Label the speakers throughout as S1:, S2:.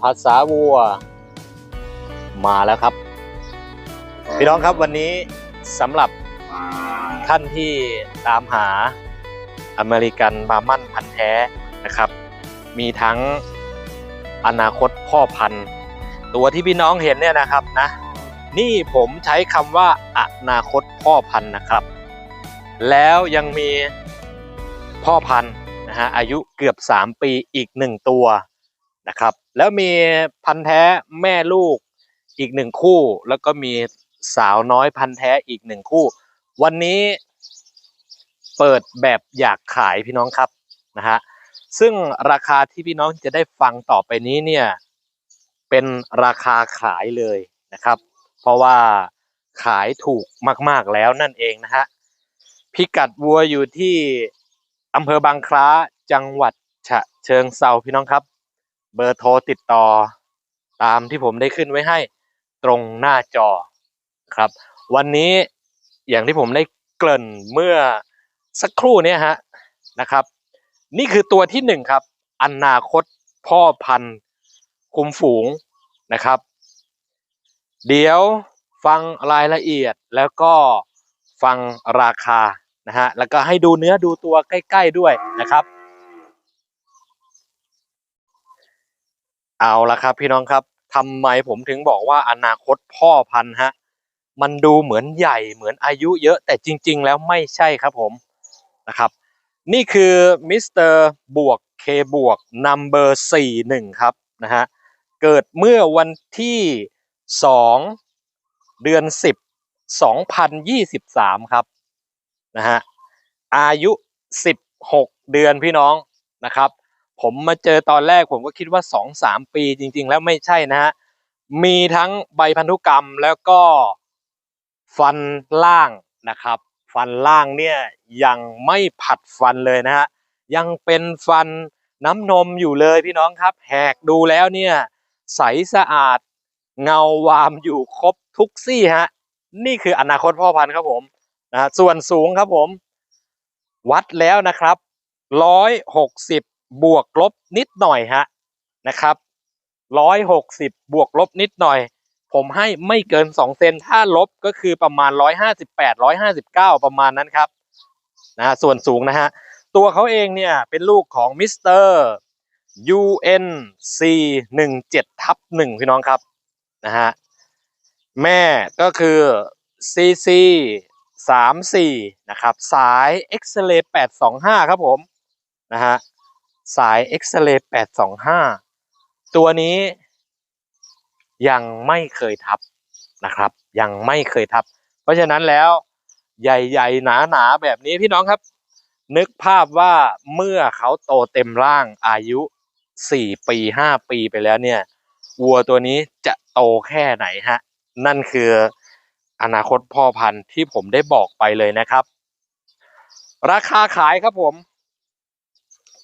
S1: ภาษาวัวมาแล้วครับ พี่น้องครับวันนี้สำหรับท่านที่ตามหาอเมริกันบาร์มันพันธุ์แท้นะครับ มีทั้งอนาคตพ่อพันธุ์ ตัวที่พี่น้องเห็นเนี่ยนะครับนะนี่ผมใช้คำว่าอนาคตพ่อพันธุ์นะครับ แล้วยังมีพ่อพันธุ์นะฮะอายุเกือบ 3 ปีอีกหนึ่งตัวนะครับ แล้วมีพันธุ์แท้แม่ลูกอีกหนึ่งคู่ แล้วก็มีสาวน้อยพันธุ์แท้อีกหนึ่งคู่ วันนี้เปิดแบบอยากขายพี่น้องครับนะฮะซึ่งราคาที่พี่น้องจะได้ฟังต่อไปนี้เนี่ยเป็นราคาขายเลยนะครับ เพราะว่าขายถูกมาก ๆแล้วนั่นเองนะฮะพิกัดวัวอยู่ที่อำเภอบางคล้าจังหวัดฉะเชิงเซาพี่น้องครับ เบอร์โทรติดต่อ ตามที่ผมได้ขึ้นไว้ให้ตรงหน้าจอครับ วันนี้อย่างที่ผมได้เกริ่นเมื่อสักครู่นี้ฮะนะครับ นี่คือตัวที่หนึ่งครับอนาคตพ่อพันธุ์คุมฝูงนะครับ เดี๋ยวฟังรายละเอียดแล้วก็ฟังราคานะฮะแล้วก็ให้ดูเนื้อดูตัวใกล้ ๆด้วยนะครับ เอาละครับพี่น้องครับทำไมผมถึงบอกว่าอนาคตพ่อพันธุ์ฮะมันดูเหมือนใหญ่เหมือนอายุเยอะแต่จริง ๆ แล้วไม่ใช่ครับผมนะครับ นี่คือมิสเตอร์บวกเคบวกนัมเบอร์สี่หนึ่งครับนะฮะเกิดเมื่อวันที่สองเดือนสิบสองพันยี่สิบสามครับนะฮะอายุสิบหกเดือนพี่น้องนะครับ ผมมาเจอตอนแรกผมก็คิดว่าสองสามปีจริง ๆ แล้วไม่ใช่นะฮะ มีทั้งใบพันธุกรรมแล้วก็ฟันล่างนะครับ ฟันล่างเนี่ยยังไม่ผัดฟันเลยนะฮะ ยังเป็นฟันน้ำนมอยู่เลยพี่น้องครับ แหกดูแล้วเนี่ย ใสสะอาดเงาวามอยู่ครบทุกซี่ฮะ นี่คืออนาคตพ่อพันธุ์ครับผมนะฮะส่วนสูงครับผม วัดแล้วนะครับร้อยหกสิบ บวกลบนิดหน่อยฮะนะครับร้อยหกสิบบวกลบนิดหน่อย ผมให้ไม่เกินสองเซนถ้าลบก็คือประมาณร้อยห้าสิบแปดร้อยห้าสิบเก้าประมาณนั้นครับนะฮะส่วนสูงนะฮะตัวเขาเองเนี่ยเป็นลูกของมิสเตอร์ UNC หนึ่งเจ็ดทับหนึ่งพี่น้องครับนะฮะแม่ก็คือ CC สามสี่นะครับสายเอ็กซเรย์แปดสองห้าครับผมนะฮะ สายเอ็กซเรย์แปดสองห้าตัวนี้ยังไม่เคยทับนะครับ ยังไม่เคยทับ เพราะฉะนั้นแล้วใหญ่ๆหนาๆแบบนี้พี่น้องครับ นึกภาพว่าเมื่อเขาโตเต็มร่างอายุสี่ปีห้าปีไปแล้วเนี่ยวัวตัวนี้จะโตแค่ไหนฮะ นั่นคืออนาคตพ่อพันธุ์ที่ผมได้บอกไปเลยนะครับ ราคาขายครับผม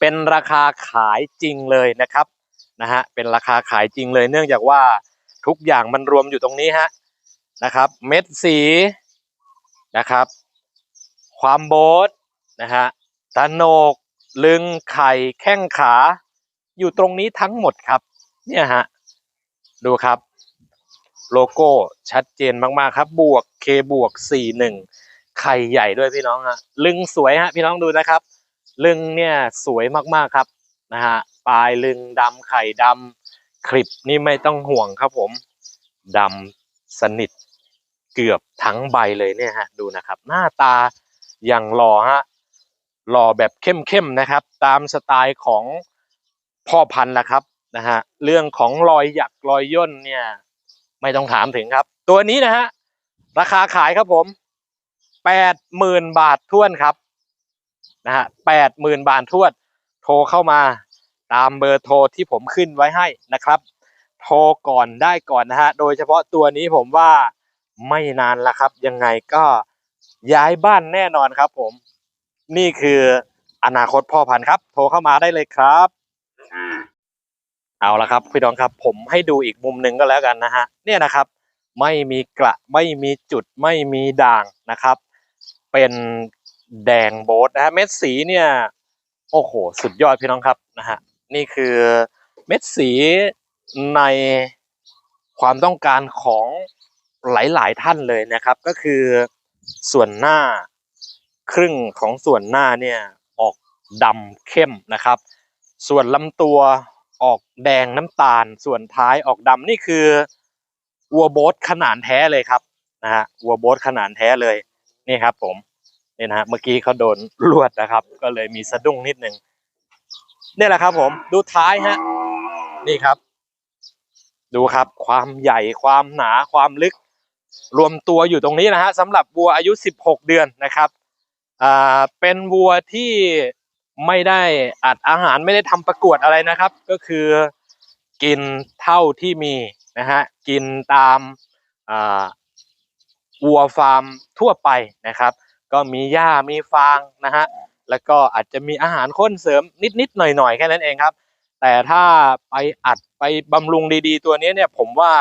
S1: เป็นราคาขายจริงเลยนะครับนะฮะเป็นราคาขายจริงเลย เนื่องจากว่าทุกอย่างมันรวมอยู่ตรงนี้ฮะนะครับ เม็ดสีนะครับ ความโบทนะฮะตะโนก ลึงไข่แข้งขา อยู่ตรงนี้ทั้งหมดครับ เนี่ยฮะดูครับ โลโก้ชัดเจนมากๆครับ บวก K บวก 41 ไข่ใหญ่ด้วยพี่น้องฮะลึงสวยฮะพี่น้องดูนะครับ ลึงเนี่ยสวยมากๆครับนะฮะปลายลึงดำไข่ดำคลิปนี่ไม่ต้องห่วงครับผมดำสนิทเกือบทั้งใบเลยเนี่ยฮะดูนะครับ หน้าตาอย่างหล่อฮะหล่อแบบเข้มๆนะครับ ตามสไตล์ของพ่อพันธุ์ละครับนะฮะเรื่องของรอยหยักรอยย่นเนี่ยไม่ต้องถามถึงครับ ตัวนี้นะฮะราคาขายครับผมแปดหมื่นบาทท้วนครับ นะฮะแปดหมื่นบาทท้วนโทรเข้ามาตามเบอร์โทรที่ผมขึ้นไว้ให้นะครับ โทรก่อนได้ก่อนนะฮะ โดยเฉพาะตัวนี้ผมว่าไม่นานละครับ ยังไงก็ย้ายบ้านแน่นอนครับผม นี่คืออนาคตพ่อพันธุ์ครับ โทรเข้ามาได้เลยครับเอาละครับพี่น้องครับผมให้ดูอีกมุมหนึ่งก็แล้วกันนะฮะเนี่ยนะครับ ไม่มีกระไม่มีจุดไม่มีด่างนะครับ เป็น แดงโบทนะฮะเม็ดสีเนี่ย โอ้โห สุดยอดพี่น้องครับนะฮะนี่คือเม็ดสีในความต้องการของหลาย ๆ ท่านเลยนะครับ ก็คือส่วนหน้าครึ่งของส่วนหน้าเนี่ยออกดำเข้มนะครับ ส่วนลำตัวออกแดงน้ำตาล ส่วนท้ายออกดำนี่คือวัวโบสขนานแท้เลยครับนะฮะวัวโบสขนานแท้เลยนี่ครับผม นี่นะฮะเมื่อกี้เขาโดนลวดนะครับ ก็เลยมีสะดุ้งนิดหนึ่งนี่แหละครับผมดูท้ายฮะนี่ครับ ดูครับความใหญ่ความหนาความลึก รวมตัวอยู่ตรงนี้นะฮะสำหรับวัวอายุ 16 เดือนนะครับอ่าเป็นวัวที่ไม่ได้อัดอาหารไม่ได้ทำประกวดอะไรนะครับ ก็คือกินเท่าที่มีนะฮะกินตามอ่าวัวฟาร์มทั่วไปนะครับ ก็มีหญ้ามีฟางนะฮะแล้วก็อาจจะมีอาหารข้นเสริมนิดๆหน่อยๆแค่นั้นเองครับ แต่ถ้าไปอัดไปบำรุงดีๆ ตัวนี้เนี่ยผมว่า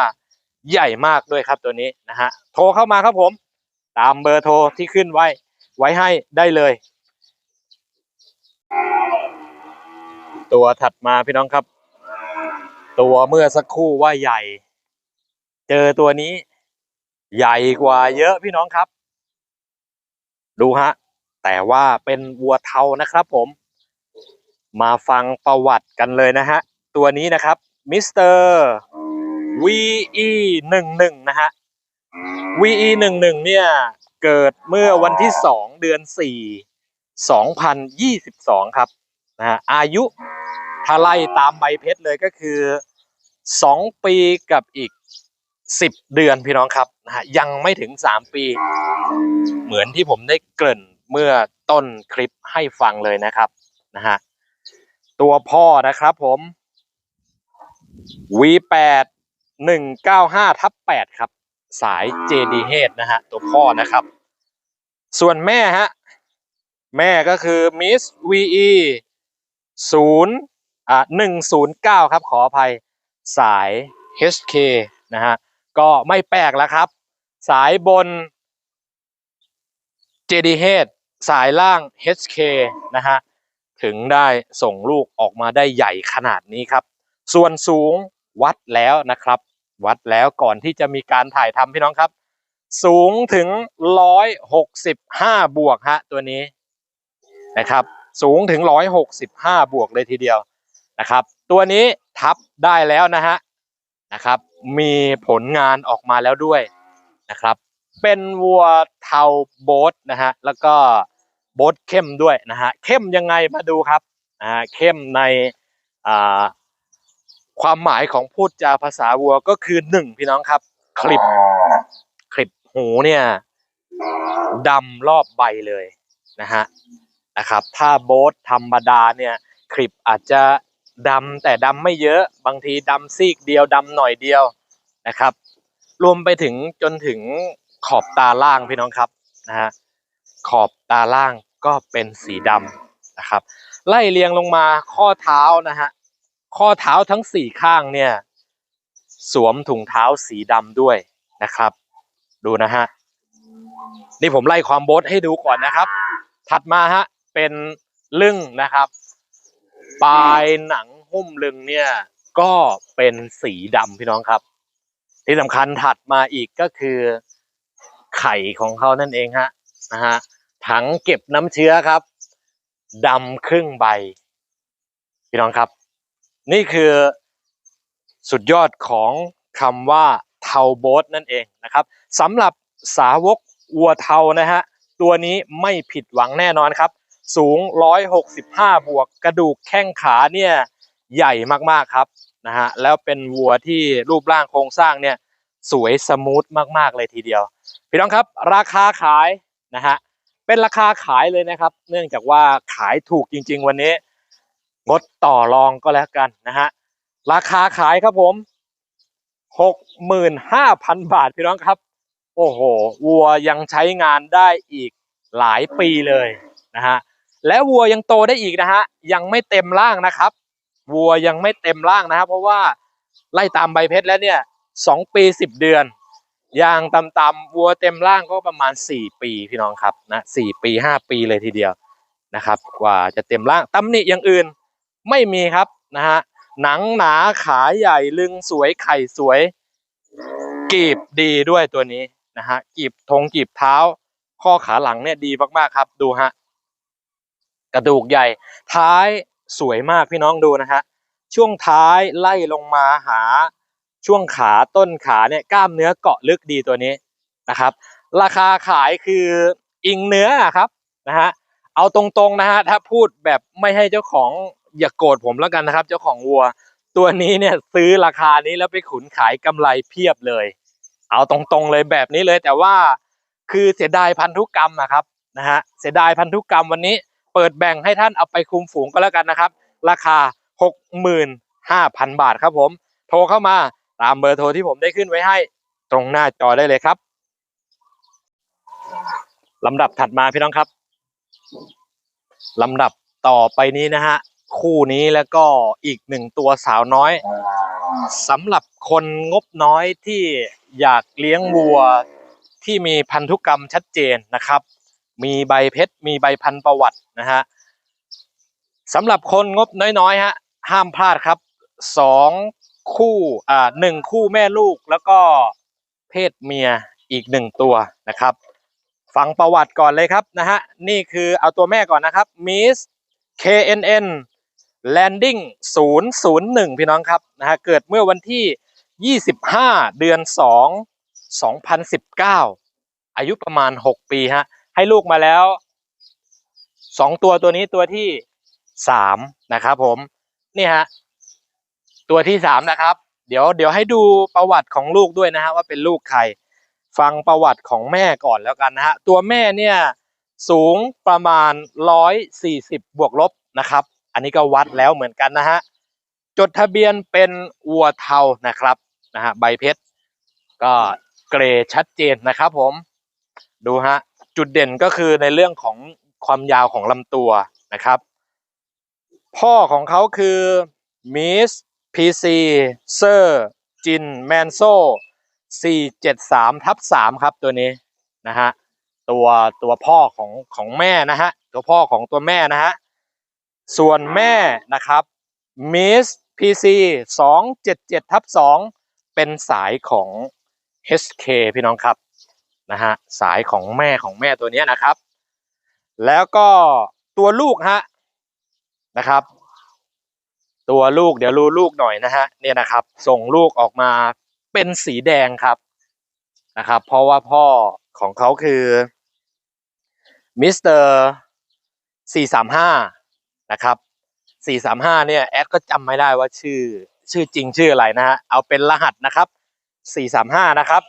S1: ใหญ่มากด้วยครับตัวนี้นะฮะโทรเข้ามาครับผม ตามเบอร์โทรที่ขึ้นไว้ไว้ให้ได้เลย ตัวถัดมาพี่น้องครับ ตัวเมื่อสักครู่ว่าใหญ่ เจอตัวนี้ ใหญ่กว่าเยอะพี่น้องครับ ดูฮะ แต่ว่าเป็นวัวเทานะครับผม มาฟังประวัติกันเลยนะฮะ ตัวนี้นะครับมิสเตอร์ VE หนึ่งหนึ่งนะฮะ VE หนึ่งหนึ่งเนี่ย เกิดเมื่อวันที่สองเดือนสี่สองพันยี่สิบสองครับนะฮะอายุถ้าไล่ตามใบเพชรเลยก็คือสองปีกับอีกสิบเดือนพี่น้องครับนะฮะยังไม่ถึงสามปี เหมือนที่ผมได้เกริ่นเมื่อต้นคลิปให้ฟังเลยนะครับนะฮะตัวพ่อนะครับผม V8 195ทับ8ครับ สาย JD h นะฮะตัวพ่อนะครับ ส่วนแม่ฮะ แม่ก็คือ Miss VE 0อ่า109 ครับขออภัยสาย HK นะฮะก็ไม่แปลกแล้วครับ สายบน JD h สายล่าง HK นะฮะถึงได้ส่งลูกออกมาได้ใหญ่ขนาดนี้ครับ ส่วนสูงวัดแล้วนะครับ วัดแล้วก่อนที่จะมีการถ่ายทำพี่น้องครับ สูงถึง 165 บวกฮะตัวนี้นะครับ สูงถึง 165 บวกเลยทีเดียวนะครับ ตัวนี้ทับได้แล้วนะฮะนะครับ มีผลงานออกมาแล้วด้วยนะครับ เป็นวัวเทาโบทนะฮะแล้วก็โบทเข้มด้วยนะฮะเข้มยังไงมาดูครับอ่าเข้มในอ่าความหมายของพูดจาภาษาวัวก็คือหนึ่งพี่น้องครับคลิปคลิปหูเนี่ยดำรอบใบเลยนะฮะนะครับ ถ้าโบ๊ทธรรมดาเนี่ยคลิปอาจจะดำแต่ดำไม่เยอะบางทีดำซีกเดียวดำหน่อยเดียวนะครับ รวมไปถึงจนถึง ขอบตาล่างพี่น้องครับนะฮะขอบตาล่างก็เป็นสีดำนะครับ ไล่เรียงลงมาข้อเท้านะฮะข้อเท้าทั้งสี่ข้างเนี่ยสวมถุงเท้าสีดำด้วยนะครับ ดูนะฮะนี่ผมไล่ความโบทให้ดูก่อนนะครับ ถัดมาฮะเป็นลึงนะครับ ปลายหนังหุ้มลึงเนี่ยก็เป็นสีดำพี่น้องครับ ที่สำคัญถัดมาอีกก็คือ ไข่ของเขานั่นเองฮะนะฮะถังเก็บน้ำเชื้อครับดำครึ่งใบ พี่น้องครับ นี่คือสุดยอดของคำว่าเทาโบทนั่นเองนะครับสำหรับสาวกวัวเทานะฮะตัวนี้ไม่ผิดหวังแน่นอนครับ สูง 165 บวกกระดูกแข้งขาเนี่ยใหญ่มากๆครับนะฮะแล้วเป็นวัวที่รูปร่างโครงสร้างเนี่ย สวยสมูทมากๆเลยทีเดียว พี่น้องครับ ราคาขายนะฮะเป็นราคาขายเลยนะครับ เนื่องจากว่าขายถูกจริง ๆ วันนี้งดต่อรองก็แล้วกันนะฮะราคาขายครับผมหกหมื่นห้าพันบาทพี่น้องครับ โอ้โหวัวยังใช้งานได้อีกหลายปีเลยนะฮะและวัวยังโตได้อีกนะฮะยังไม่เต็มร่างนะครับ วัวยังไม่เต็มร่างนะครับ เพราะว่าไล่ตามใบเพชรแล้วเนี่ย สองปีสิบเดือนอย่างต่ำๆวัวเต็มร่างก็ประมาณสี่ปีพี่น้องครับนะสี่ปีห้าปีเลยทีเดียวนะครับ กว่าจะเต็มร่างตำหนิอย่างอื่นไม่มีครับนะฮะหนังหนาขาใหญ่ลึงสวยไข่สวย กีบดีด้วยตัวนี้นะฮะกีบทงกีบเท้า ข้อขาหลังเนี่ยดีมากๆครับดูฮะกระดูกใหญ่ ท้ายสวยมากพี่น้องดูนะฮะช่วงท้ายไล่ลงมาหา ช่วงขาต้นขาเนี่ยกล้ามเนื้อเกาะลึกดีตัวนี้นะครับ ราคาขายคืออิงเนื้อครับนะฮะเอาตรงๆนะฮะถ้าพูดแบบไม่ให้เจ้าของอย่าโกรธผมแล้วกันนะครับ เจ้าของวัว ตัวนี้เนี่ยซื้อราคานี้แล้วไปขุนขายกำไรเพียบเลย เอาตรงๆเลยแบบนี้เลยแต่ว่าคือเสียดายพันธุกรรมนะครับนะฮะเสียดายพันธุกรรมวันนี้ เปิดแบ่งให้ท่านเอาไปคุมฝูงก็แล้วกันนะครับ ราคา 65,000 บาทครับผม โทรเข้ามา ตามเบอร์โทรที่ผมได้ขึ้นไว้ให้ ตรงหน้าจอได้เลยครับลำดับถัดมาพี่น้องครับลำดับต่อไปนี้นะฮะคู่นี้แล้วก็อีกหนึ่งตัวสาวน้อยสำหรับคนงบน้อยที่อยากเลี้ยงวัวที่มีพันธุกรรมชัดเจนนะครับ มีใบเพชรมีใบพันประวัตินะฮะสำหรับคนงบน้อยๆฮะห้ามพลาดครับสอง คู่อ่าหนึ่งคู่แม่ลูกแล้วก็เพศเมียอีกหนึ่งตัวนะครับฟังประวัติก่อนเลยครับนะฮะนี่คือเอาตัวแม่ก่อนนะครับ Miss KNN Landing 001 พี่น้องครับนะฮะเกิดเมื่อวันที่ 25 เดือน 2 2019 อายุประมาณ 6 ปีฮะให้ลูกมาแล้ว 2 ตัวตัวนี้ตัวที่ 3 นะครับผม นี่ฮะ ตัวที่3นะครับ เดี๋ยวเดี๋ยวให้ดูประวัติของลูกด้วยนะฮะว่าเป็นลูกใคร ฟังประวัติของแม่ก่อนแล้วกันนะฮะตัวแม่เนี่ยสูงประมาณ 140 บวกลบนะครับ อันนี้ก็วัดแล้วเหมือนกันนะฮะจดทะเบียนเป็นวัวเทานะครับนะฮะใบเพชรก็เกรดชัดเจนนะครับผมดูฮะจุดเด่นก็คือในเรื่องของความยาวของลำตัวนะครับ พ่อของเขาคือมิส พีซีเซอร์จินแมนโซ่473ทับ3ครับตัวนี้นะฮะตัวตัวพ่อของของแม่นะฮะตัวพ่อของตัวแม่นะฮะส่วนแม่นะครับมิสพีซี277ทับ2เป็นสายของ HK พี่น้องครับนะฮะสายของแม่ของแม่ตัวนี้นะครับ แล้วก็ตัวลูกฮะนะครับ ตัวลูกเดี๋ยวรูลูกหน่อยนะฮะเนี่ยนะครับ ส่งลูกออกมาเป็นสีแดงครับนะครับ เพราะว่าพ่อของเขาคือมิสเตอร์435นะครับ435เนี่ยแอดก็จำไม่ได้ว่าชื่อชื่อจริงชื่ออะไรนะฮะเอาเป็นรหัสนะครับ 435 นะครับ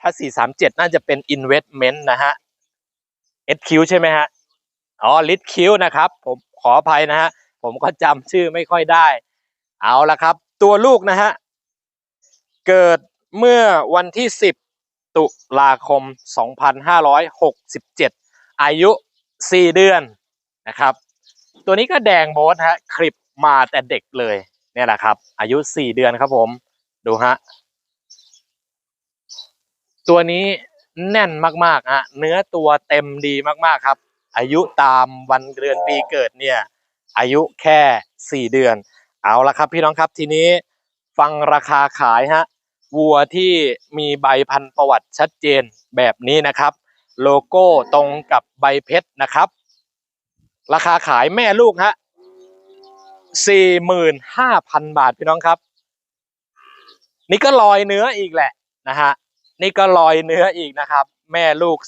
S1: ถ้า 437 น่าจะเป็น investment นะฮะ SQ ใช่ไหมฮะอ๋อลิทคิวนะครับ ผมขออภัยนะฮะ ผมก็จำชื่อไม่ค่อยได้ เอาละครับ ตัวลูกนะฮะ เกิดเมื่อวันที่ 10 ตุลาคม 2567 อายุ 4 เดือนนะครับ ตัวนี้ก็แดงโบสฮะคลิปมาแต่เด็กเลยเนี่ยแหละครับ อายุ 4 เดือนครับผมดูฮะตัวนี้แน่นมากๆฮะเนื้อตัวเต็มดีมากๆครับ อายุตามวันเดือนปีเกิดเนี่ย อายุแค่ 4 เดือน เอาละครับพี่น้องครับทีนี้ฟังราคาขายฮะวัวที่มีใบพันธุ์ประวัติชัดเจนแบบนี้นะครับ โลโก้ตรงกับใบเพชรนะครับ ราคาขายแม่ลูกฮะ45,000 บาทพี่น้องครับ นี่ก็ลอยเนื้ออีกแหละนะฮะนี่ก็ลอยเนื้ออีกนะครับ แม่ลูก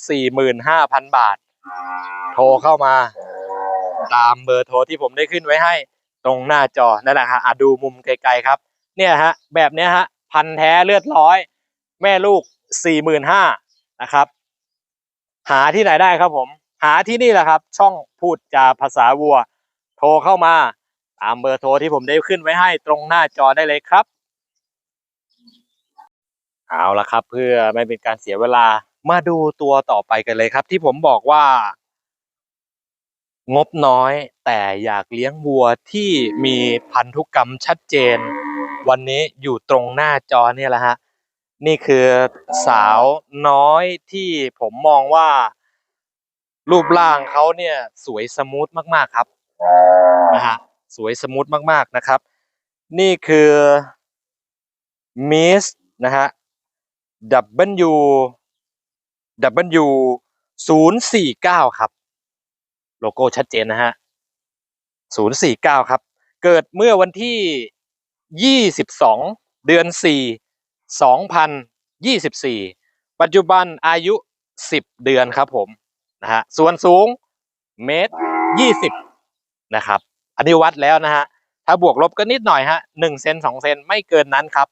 S1: 45,000 บาท โทรเข้ามา ตามเบอร์โทรที่ผมได้ขึ้นไว้ให้ตรงหน้าจอนั่นแหละฮะอะดูมุมไกลๆครับ เนี่ยฮะ แบบเนี้ยฮะ พันแท้เลือดร้อย แม่ลูก45,000นะครับ หาที่ไหนได้ครับผม หาที่นี่แหละครับ ช่องพูดจาภาษาวัว โทรเข้ามา ตามเบอร์โทรที่ผมได้ขึ้นไว้ให้ตรงหน้าจอได้เลยครับ เอาละครับ เพื่อไม่เป็นการเสียเวลามาดูตัวต่อไปกันเลยครับ ที่ผมบอกว่า งบน้อย แต่อยากเลี้ยงวัวที่มีพันธุกรรมชัดเจน วันนี้อยู่ตรงหน้าจอเนี่ยแหละฮะนี่คือสาวน้อยที่ผมมองว่า รูปร่างเขาเนี่ยสวยสมูทมากๆครับนะฮะสวยสมูทมากๆนะครับ นี่คือมิสนะฮะ W W ศูนย์สี่เก้าครับ โลโก้ชัดเจนนะฮะศูนย์สี่เก้าครับ เกิดเมื่อวันที่ยี่สิบสองเดือนสี่สองพันยี่สิบสี่ปัจจุบันอายุสิบเดือนครับผมนะฮะส่วนสูงเมตรยี่สิบนะครับ อันนี้วัดแล้วนะฮะ ถ้าบวกลบก็นิดหน่อยฮะหนึ่งเซนสองเซนไม่เกินนั้นครับ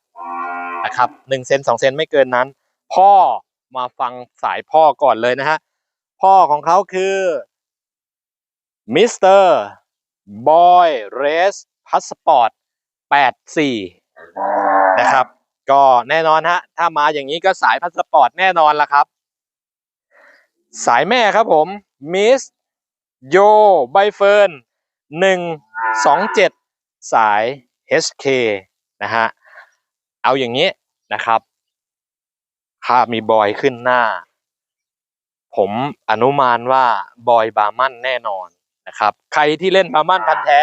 S1: นะครับหนึ่งเซนสองเซนไม่เกินนั้น พ่อมาฟังสายพ่อก่อนเลยนะฮะ พ่อของเขาคือ มิสเตอร์บอยเรสพาสปอร์ต84 นะครับ ก็แน่นอนฮะ ถ้ามาอย่างนี้ก็สายพาสปอร์ตแน่นอนละครับ สายแม่ครับผมมิสโยใบเฟิร์น127 สาย HK นะฮะ เอาอย่างนี้นะครับถ้ามีบอยขึ้นหน้า ผมอนุมานว่าบอยบามันแน่นอน นะครับใครที่เล่นบาร์มันพันธุ์แท้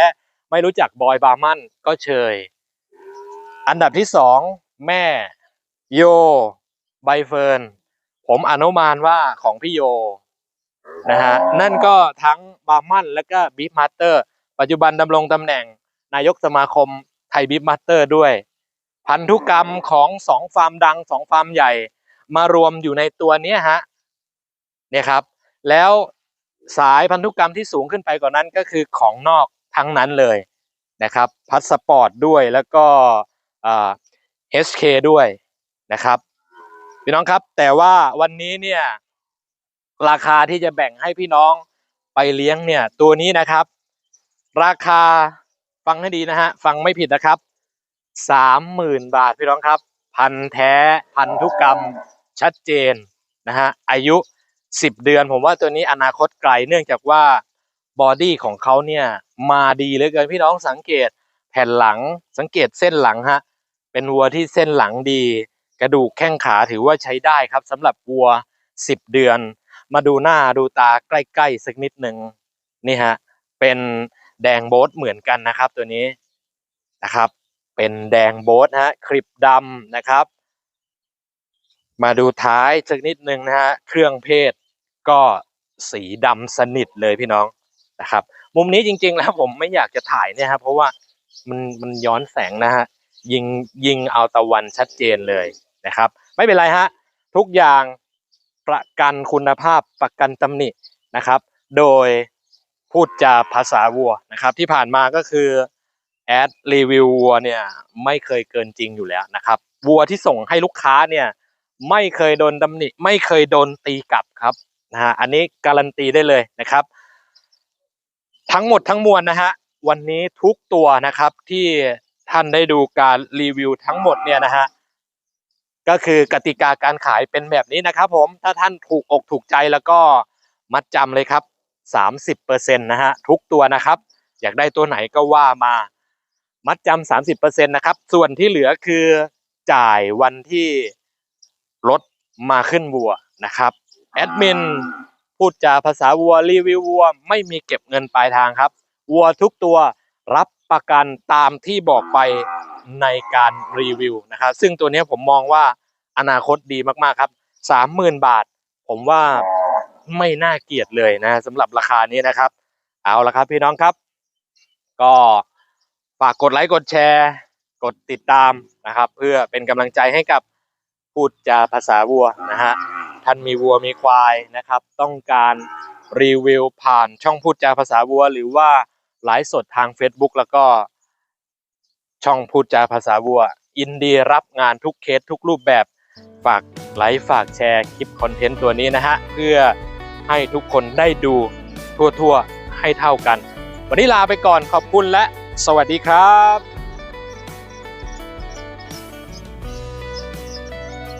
S1: ไม่รู้จักบอยบาร์มันก็เชย อันดับที่สองแม่โยใบเฟิร์นผมอนุมานว่าของพี่โยนะฮะนั่นก็ทั้งบาร์มันและก็บีฟมาสเตอร์ ปัจจุบันดำรงตำแหน่งนายกสมาคมไทยบีฟมาสเตอร์ด้วย พันธุกรรมของสองฟาร์มดังสองฟาร์มใหญ่มารวมอยู่ในตัวเนี้ยฮะเนี่ยครับ แล้ว สายพันธุกรรมที่สูงขึ้นไปกว่านั้นก็คือของนอกทั้งนั้นเลยนะครับพัสปอร์ตด้วยแล้วก็เอ่า HK ด้วยนะครับพี่น้องครับแต่ว่าวันนี้เนี่ยราคาที่จะแบ่งให้พี่น้องไปเลี้ยงเนี่ยตัวนี้นะครับ ราคาฟังให้ดีนะฮะฟังไม่ผิดนะครับสามหมื่นบาทพี่น้องครับ พันแท้พันธุกรรมชัดเจนนะฮะอายุ 10 เดือน ผมว่าตัวนี้อนาคตไกลเนื่องจากว่าบอดี้ของเขาเนี่ยมาดีเหลือเกินพี่น้องสังเกตแผ่นหลังสังเกตเส้นหลังฮะเป็นวัวที่เส้นหลังดี กระดูกแข้งขาถือว่าใช้ได้ครับสำหรับวัว 10 เดือน มาดูหน้าดูตาใกล้ๆสักนิดหนึ่งนี่ฮะเป็นแดงโบทเหมือนกันนะครับตัวนี้นะครับ เป็นแดงโบทฮะคลิปดำนะครับ มาดูท้ายสักนิดนึงนะฮะเครื่องเพศก็สีดำสนิทเลยพี่น้องนะครับ มุมนี้จริง ๆ แล้วผมไม่อยากจะถ่ายเนี่ยครับเพราะว่ามันมันย้อนแสงนะฮะยิงยิงเอาตะวันชัดเจนเลยนะครับ ไม่เป็นไรฮะทุกอย่างประกันคุณภาพประกันตำหนินะครับ โดยพูดจาภาษาวัวนะครับ ที่ผ่านมาก็คือแอดรีวิววัวเนี่ยไม่เคยเกินจริงอยู่แล้วนะครับวัวที่ส่งให้ลูกค้าเนี่ย ไม่เคยโดนตำหนิไม่เคยโดนตีกลับครับนะฮะอันนี้การันตีได้เลยนะครับ ทั้งหมดทั้งมวลนะฮะวันนี้ทุกตัวนะครับที่ท่านได้ดูการรีวิวทั้งหมดเนี่ยนะฮะก็คือกติกาการขายเป็นแบบนี้นะครับ ผมถ้าท่านถูกอกถูกใจแล้วก็มัดจำเลยครับ30%นะฮะทุกตัวนะครับ อยากได้ตัวไหนก็ว่ามามัดจำสามสิบเปอร์เซ็นต์นะครับ ส่วนที่เหลือคือจ่ายวันที่ รถมาขึ้นวัวนะครับแอดมินพูดจาภาษาวัวรีวิววัวไม่มีเก็บเงินปลายทางครับ วัวทุกตัวรับประกันตามที่บอกไปในการรีวิวนะครับ ซึ่งตัวเนี้ยผมมองว่าอนาคตดีมากๆครับสามหมื่นบาท ผมว่าไม่น่าเกลียดเลยนะสำหรับราคานี้นะครับ เอาละครับพี่น้องครับ ก็ฝากกดไลค์กดแชร์ กดติดตามนะครับ เพื่อเป็นกำลังใจให้กับ พูดจาภาษาวัวนะฮะท่านมีวัวมีควายนะครับ ต้องการรีวิวผ่านช่องพูดจาภาษาวัว หรือว่าไลฟ์สดทาง Facebook แล้วก็ช่องพูดจาภาษาวัวยินดีรับงานทุกเคสทุกรูปแบบฝากไลค์ฝากแชร์คลิปคอนเทนต์ตัวนี้นะฮะ เพื่อให้ทุกคนได้ดูทั่วๆให้เท่ากัน วันนี้ลาไปก่อนขอบคุณและสวัสดีครับ